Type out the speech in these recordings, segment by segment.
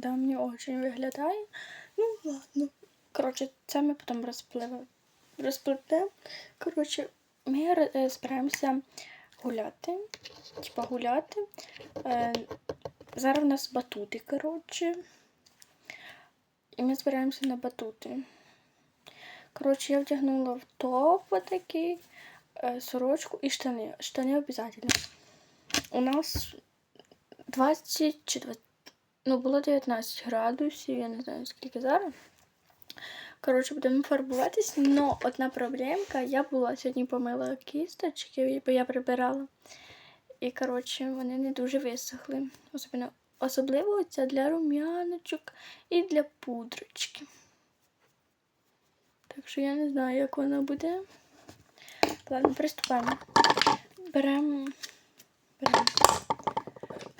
Да, мені очень виглядає. Ну, ладно. Коротше, це ми потім розпливемо. Розплетемо. Коротше, ми е, збираємося гуляти. Типа гуляти. Е, зараз у нас батути, коротше. І ми збираємося на батути. Коротше, я вдягнула в топ отакий, е, сорочку і штани. Штани обов'язково. У нас 20 чи 20, ну було 19 градусів, я не знаю скільки зараз. Коротше, будемо фарбуватись, але одна проблемка. Я була сьогодні помила кісточки, бо я прибирала. І, коротше, вони не дуже висохли. Особливо, особливо це для рум'яночок і для пудрочки. Так що я не знаю, як вона буде. Ладно, приступаємо. Беремо. Беремо.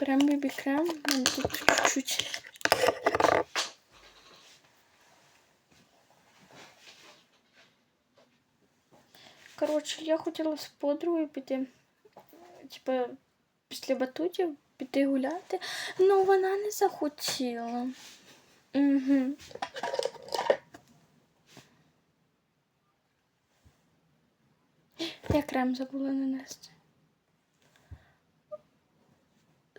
Беремо бібі крем. У тут чуть-чуть. Коротше, я хотіла з подругою піти. Типа, після батутів піти гуляти, але вона не захотіла. Угу. Я крем забула нанести.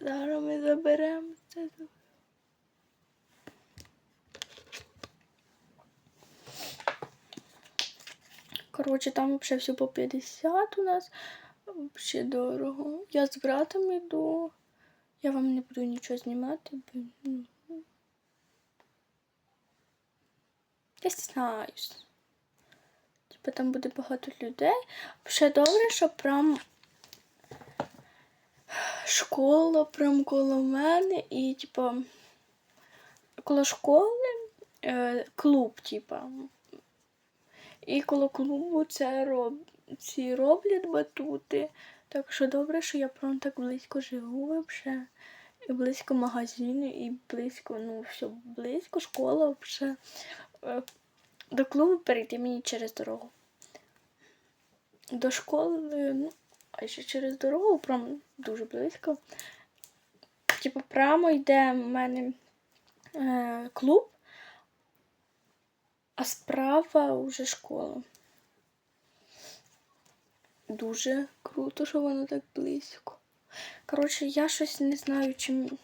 Зараз ми заберемо це. Коротше, там взагалі все по 50 у нас. Взагалі дорого. Я з братом йду. Я вам не буду нічого знімати. ну, Я стіснаюсь. Типа там буде багато людей. Ще добре, що прям школа прям коло мене і, типа, коло школи е, клуб, типа. І коло клубу це роб... ці роблять батути. Так що добре, що я прям так близько живу вообще. І близько магазину, і близько, ну, все близько, школа взагалі. До клубу перейти мені через дорогу. До школи, ну, а ще через дорогу, прям дуже близько. Типу, прямо йде в мене е, клуб, а справа вже школа. Дуже круто, що воно так близько. Коротше, я щось не знаю, чим.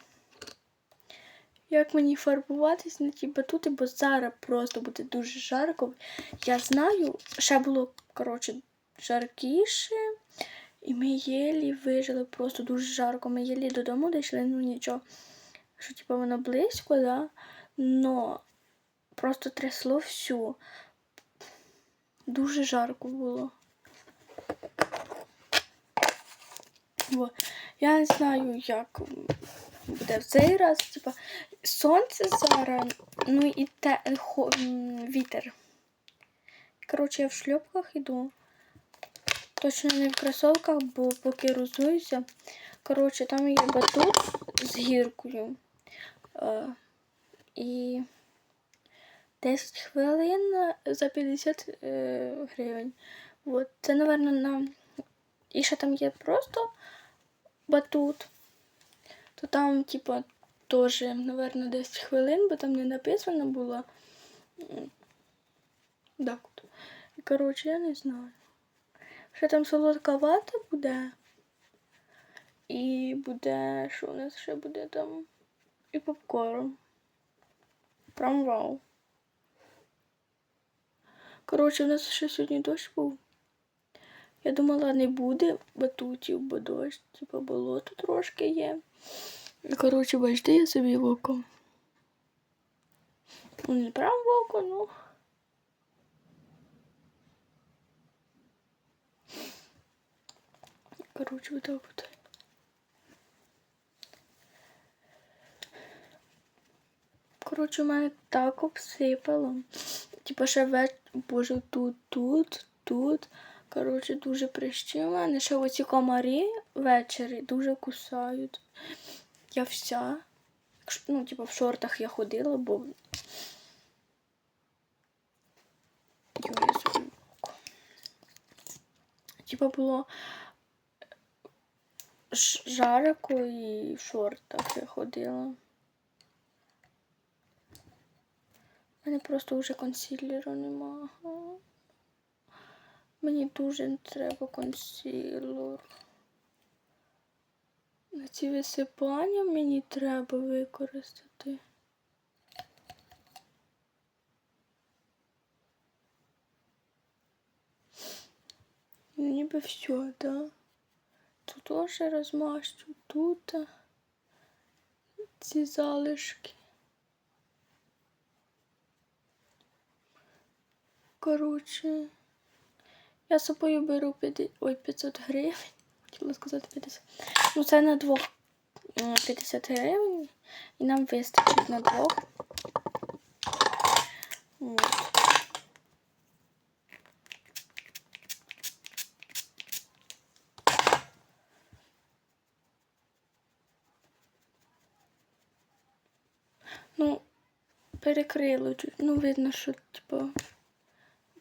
Як мені фарбуватись на ті батути, бо зараз просто буде дуже жарко. Я знаю, ще було, коротше, жаркіше. І ми єлі вижили просто дуже жарко. Ми єлі додому дійшли, ну нічого. Що, типу, воно близько, да? Но просто трясло всю. Дуже жарко було. Бо я не знаю, як буде в цей раз. Типа, сонце зараз, ну і те, вітер. Коротше, я в шльопках йду. Точно не в кросовках, бо поки розуюся. Коротше, там є батут з гіркою. Е, і 10 хвилин за 50 е, гривень. От. Це, напевно, на. І ще там є просто батут. То там, типа, теж, напевно, 10 хвилин, бо там не написано було. Так коротше, я не знаю. Ще там солодка вата буде. І буде, що у нас ще буде там? І попкорн. Прям вау. Коротше, у нас ще сьогодні дощ був. Я думала, не буде батутів, бо дощ, типу болото трошки є. Коротше, бачите, я собі в око. Ну, Не прям в око, ну. Коротше, вот так от. Коротше, у мене так обсипало. Типа ще веч... Боже, тут, тут, тут. Коротше, дуже прищі в мене. Ще оці комарі ввечері дуже кусають. Я вся. Ну, типа в шортах я ходила, бо. Йо. Типа було жарко і в шортах я ходила. У мене просто вже консилеру нема. Мені дуже треба консилер. На ці висипання мені треба використати. Ніби все, да? Теж розмащу, тут ці залишки. Коротше, я собою беру 50, ой, 500 гривень. Хотіла сказати 50. Ну, це на двох м, 50 гривень. І нам вистачить на двох. От. Ну, перекрило. Ну, видно, що, типу,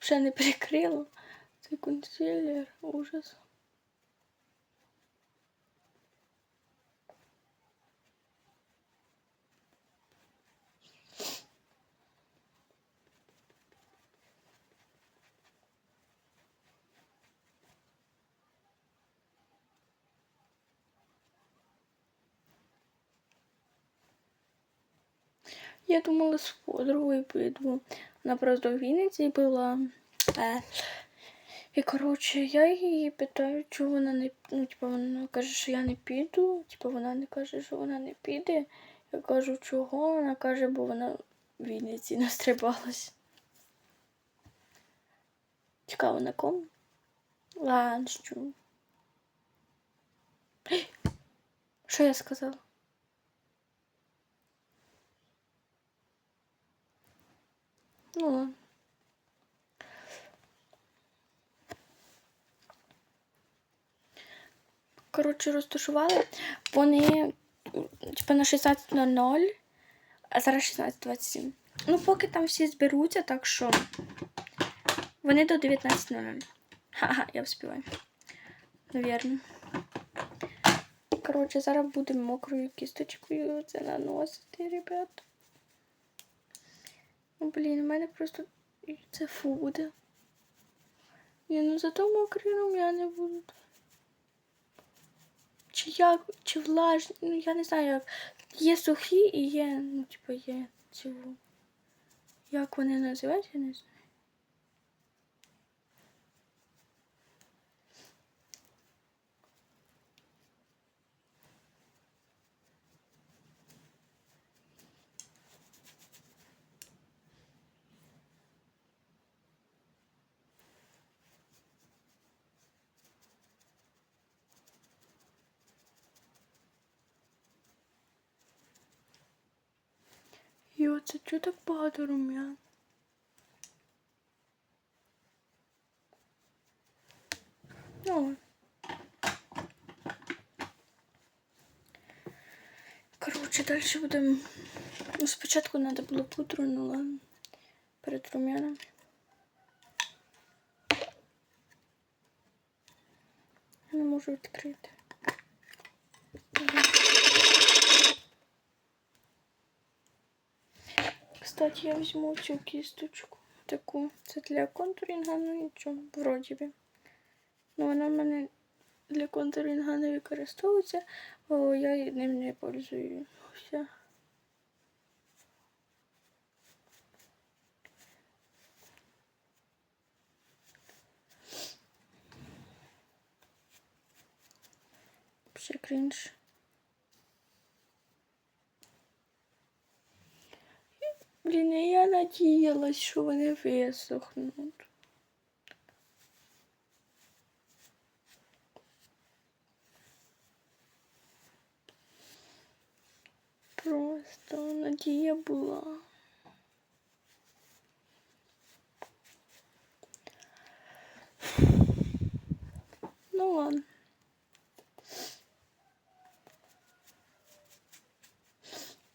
вже не перекрило. Це консилер, ужас. Я думала з подругою піду. Вона просто в Вінниці була. Е. І коротше, я її питаю, чого вона не ну, типу, вона каже, що я не піду. Типу, вона не каже, що вона не піде. Я кажу, чого? Вона каже, бо вона в Вінниці настрибалась. Цікаво на кому? Ланщу. Що я сказала? Ну. Коротше, розташували. Вони типу, на 16.00, а зараз 16.27. Ну, поки там всі зберуться, так що вони до 19.00. Ха-ха, я вспіваю. Навірно. Коротше, зараз будемо мокрою кісточкою це наносити, ребят. Ну, блін, у мене просто це фу буде. Ні, ну зато мокрі рум'яни будуть. Чи як, чи влажні, ну я не знаю, як. Є сухі і є, ну, типу, є цього. Як вони називаються, я не знаю. Йо, це чого так багато рум'ян? Ну. Коротше, далі будемо. Ну, спочатку треба було пудру, ну ладно. Перед рум'янами. Я не можу відкрити. Кстати, я візьму цю кісточку. Таку. Це для контурінга, ну нічого, вроді би. Ну, вона в мене для контурінга не використовується, бо я ним не пользуюся. Ще крінж. Блін, а я надіялась, що вони висохнуть. Просто надія була. Ну ладно.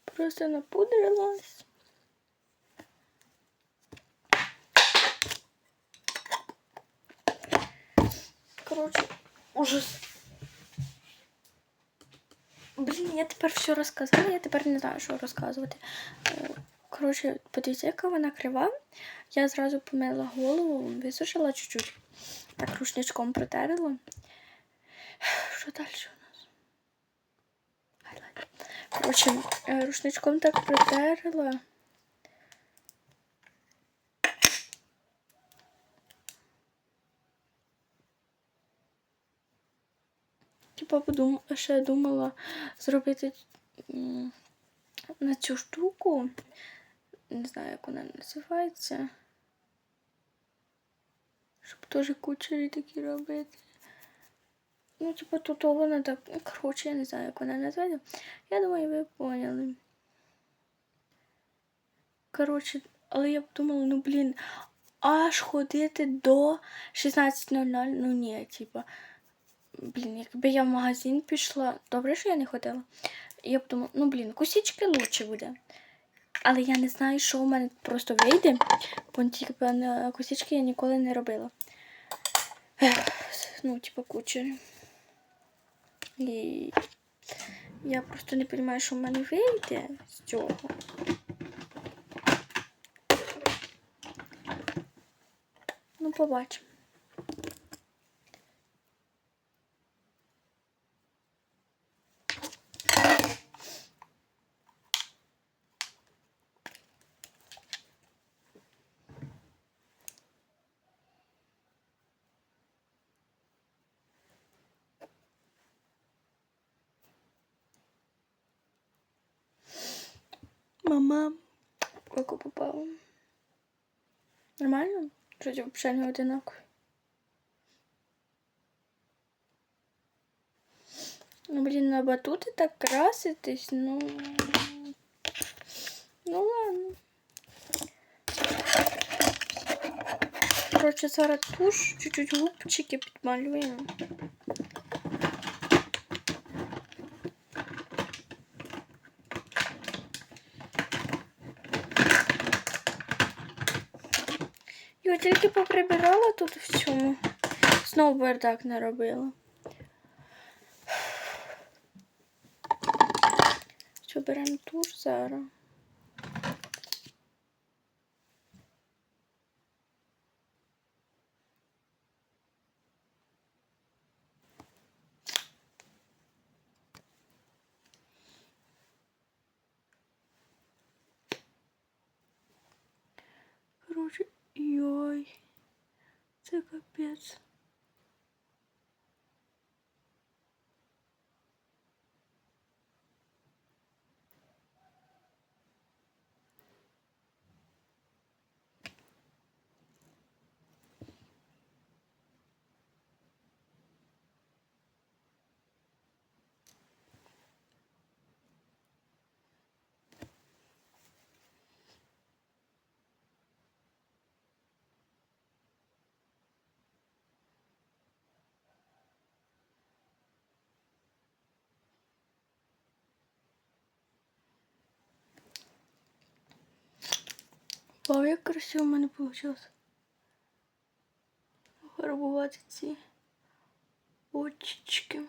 Просто напудрилась. Короче, ужас. Блін, я тепер все розказала, я тепер не знаю, що розказувати. Е, Коротше, подивіться, яка вона крива. Я зразу помила голову, висушила чуть-чуть. Так рушничком протерла. Що далі у нас? Коротше, е, рушничком так протерла. Типа подум... ще думала зробити на цю штуку. Не знаю, як вона називається. Щоб теж кучері такі робити. Ну, типа, тут вона так. Коротше, я не знаю, як вона називається. Я думаю, ви поняли. Коротше, але я подумала, ну блін, аж ходити до 16.00, ну ні, типа. Блін, якби я в магазин пішла, добре, що я не ходила. Я подумала, ну блін, косички лучше буде. Але я не знаю, що в мене просто вийде, бо типа на я ніколи не робила. Ех, Ну, типа кучері. І я просто не розумію, що в мене вийде з цього. Ну, побачимо. Мама, око попало. Нормально? Вроді взагалі не одинакові. Ну, блін, на батути так краситись, ну. Ну ладно. Коротше, зараз туш, чуть-чуть губчики підмалюємо. Я тільки поприбирала тут в цьому. Знову бардак наробила. Що беремо туш зараз. Короче, йой. Це Вау, як красиво в мене вийшло. Фарбувати ці очечки.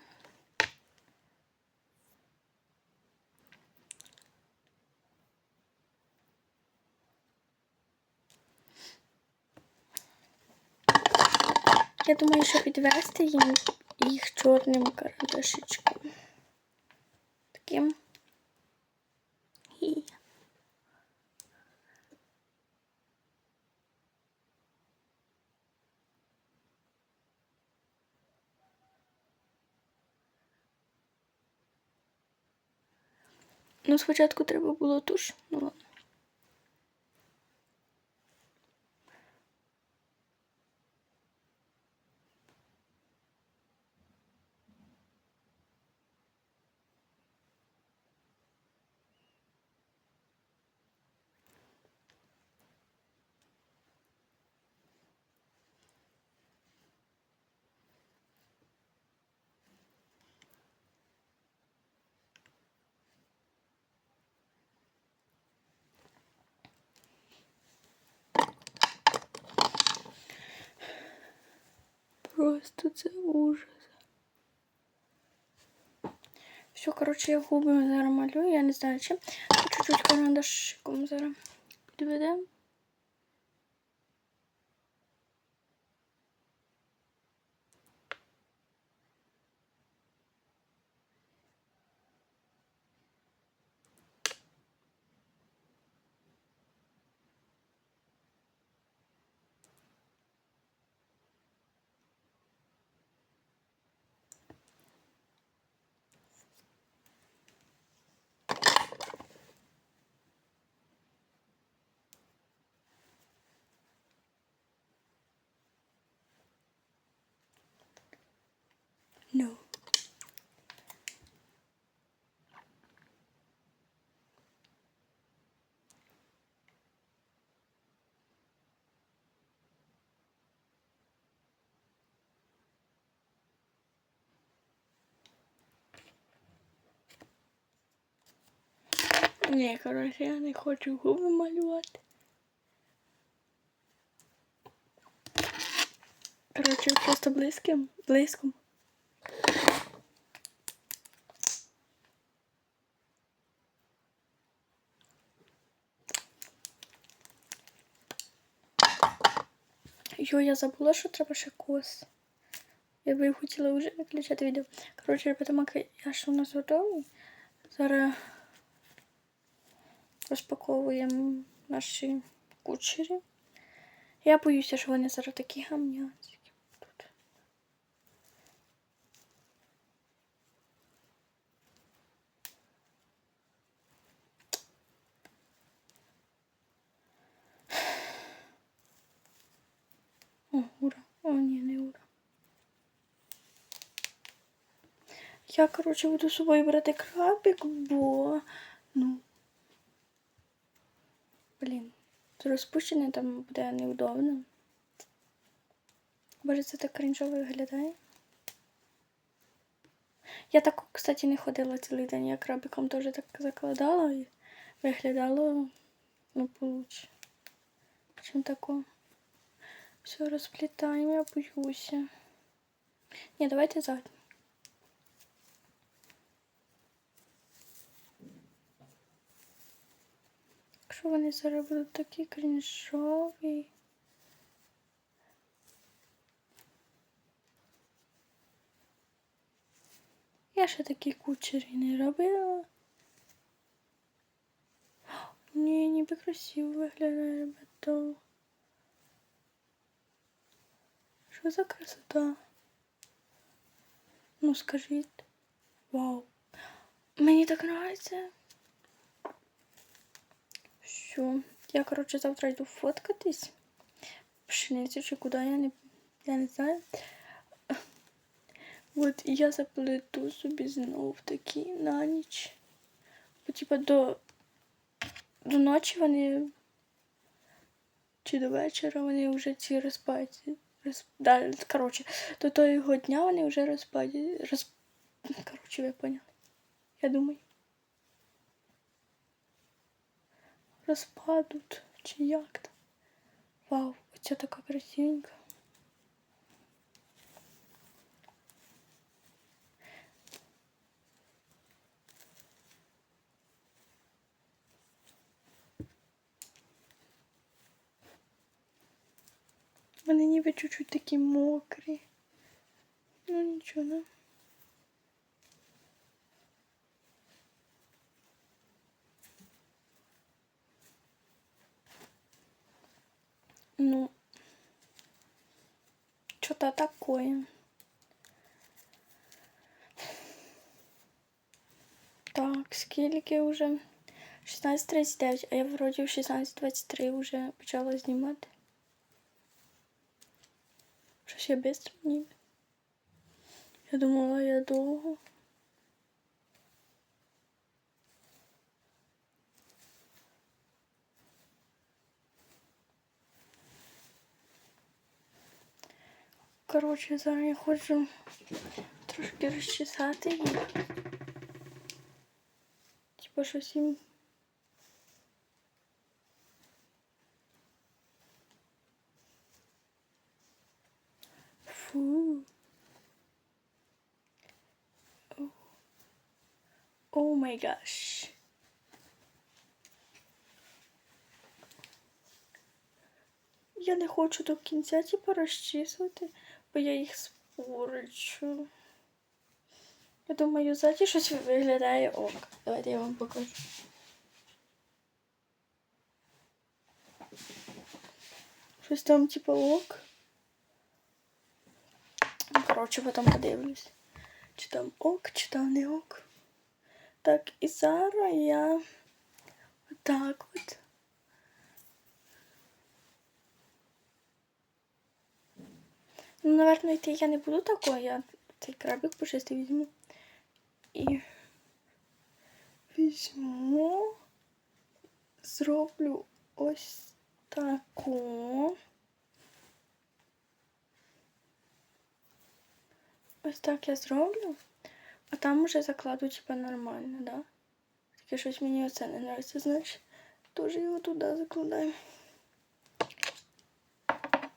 Я думаю, що підвести їм їх чорним карандашечком. Таким. І... Ну, спочатку треба було туш. Ну ладно. Просто це ужас. Все, коротше, я губи зараз малюю, я не знаю чим. Чуть-чуть карандашиком зараз підведемо. Ні, коротше, я не хочу губи малювати. Коротше, просто близьким, близьком. Йо, я забула, що треба ще кос. Я би хотіла вже виключати відео. Коротше, я що у нас готовий. Зараз розпаковуємо наші кучері. Я боюся, що вони зараз такі гамняцькі тут. О, ура. О, ні, не ура. Я, коротше, буду з собою брати крабик, бо, ну, блін, розпущене там буде неудобно. Боже, це так кринжово виглядає. Я так, кстати, не ходила цілий день, я крабиком теж так закладала і виглядало, ну, получше. Чим тако. Все розплітаємо, я боюся. Ні, давайте задню. Якщо вони зараз будуть такі крінжові. Я ще такі кучері не робила. Ні, ніби красиво виглядає, ребята. Що за красота? Ну скажіть. Вау. Мені так нравится. Все. Я, короче, завтра йду фоткатись. Пшеницю чи куди, я не, я не знаю. От я заплету собі знов такі на ніч. Бо типа до, до ночі вони чи до вечора вони вже ці розпаті. Роз... Да, коротше, до того дня вони вже розпаді. Роз... Коротше, ви поняли. Я думаю. Розпадуть чи як там. Вау, оця така красивенька. Вони ніби чуть-чуть такі мокрі. Ну нічого, да? Ну, что-то такое. Так, скільки вже? 16.39, а я вроді в 16.23 вже почала знімати. Щось я быстро ніби. Я думала, я довго. Короче, зараз я хочу трошки розчесати їх. Типа щось їм. Фу. О май гаш. Я не хочу до кінця типу розчісувати бо я їх спорчу. Я думаю, ззаді щось виглядає ок. Давайте я вам покажу. Щось там типу ок. Коротше, потім подивлюсь. Чи там ок, чи там не ок. Так, і зараз я отак от. Ну, наверное, йти я не буду такого, я цей крабик пушистий візьму. І візьму, зроблю ось таку. Ось так я зроблю, а там уже закладу типа нормально, да? Таке щось мені оце не нравиться, значить, теж його туди закладаю.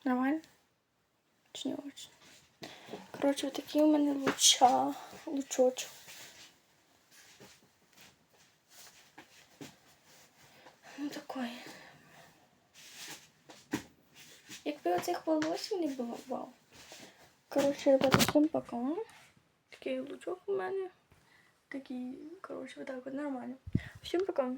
Нормально? Чи не очень? Коротше, такий у мене луча, лучочок. Ну такой. Якби оцих волосів не було, вау. Коротше, ребята, всім пока. Такий лучок у мене. Такий, коротше, отак от нормально. Всім пока.